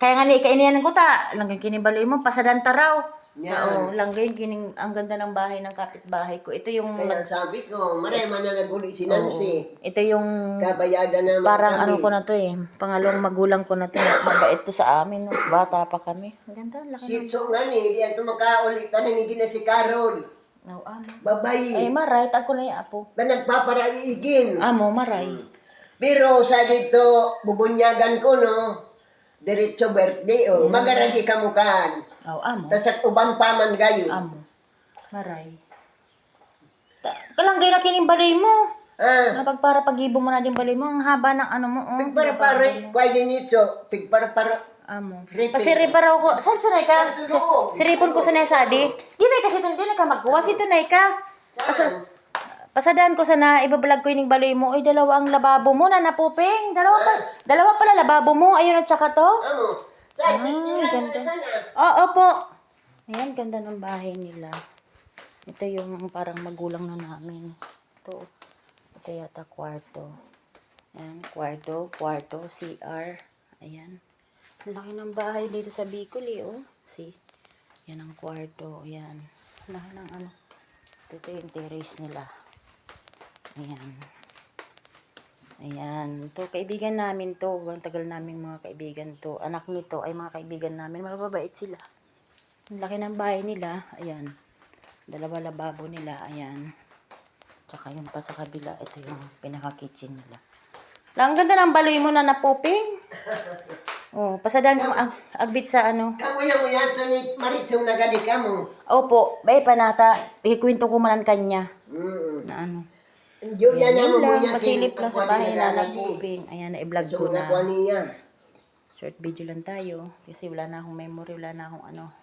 Kaya nga ni kainian ko ta, langgay kinibaloy mo, pasadan taraw. Yan. Oo, langgay kining ang ganda ng bahay ng kapitbahay ko. Ito yung Kaya sabi ko, marema na naguli si Nancy. ito yung Kabayada naman parang ano ko na to eh. Pangalawang magulang ko na to. Mabait to sa amin. No? Bata pa kami. Ang ganda, laki ng... Si So nga ni, di ato makaulit na hindi na si Carol. No, amo. Babayi. Ay, maray. Ako na yung apo. Na nagpaparaigin. Amo, maray. Pero sa dito, bubunyagan ko, no? Diretso birthday, oh. Magaragi ka mukaan. Oh, amo. Tapos at uban pa man gayo. Amo. Maray. Ta- Kalanggay na kining balay mo. Ah, Napagpara pag-ibo mo na din balay mo. Ang haba ng ano mo. Oh. pigpara para, kwa din ito, pigpara para, Amo. Pasiri para ko. Saan sanay ka? Siripon ko sa nesadi. Di na kasi di na ka magkuha. Sito na ka. Pasa, pasadaan ko sana, ibablog ko yung baloy mo. Ay, dalawa ang lababo mo na napuping. Dalawa pa. Dalawa pala lababo mo. Ayun at saka to. ano, sa Ah, ganda. na sana. Oo, opo. Ayan, ganda ng bahay nila. Ito yung parang magulang na namin. Ito. Ito yata kwarto. Ayan, kwarto, kwarto, CR. Ayan. Ang laki ng bahay dito sa Bicol eh, oh. See? Yan ang kwarto. Ayan. Ang laki ng ano. Ito yung terrace nila. Ayan. Ayan. Ito, kaibigan namin to. Ang tagal namin mga kaibigan to. Anak nito ay mga kaibigan namin. Mababait sila. Ang laki ng bahay nila. Ayan. Dalawa lababo nila. Ayan. Tsaka yung pa sa kabila. Ito yung pinaka-kitchen nila. Lang, ang ganda ng baloy mo na napuping. Oh, pasadaan ko ang agbit sa ano. Kamuya mo yato ni Maritsong nagadi ka mo. Opo, bay panata. Ikwento ko man kanya. Mm. Na ano. Diyo yan na mo lang, yan. masilip lang sa bahay na napuping. Ayan, na-vlog ko na. Short video lang tayo. Kasi wala na akong memory, wala na akong ano.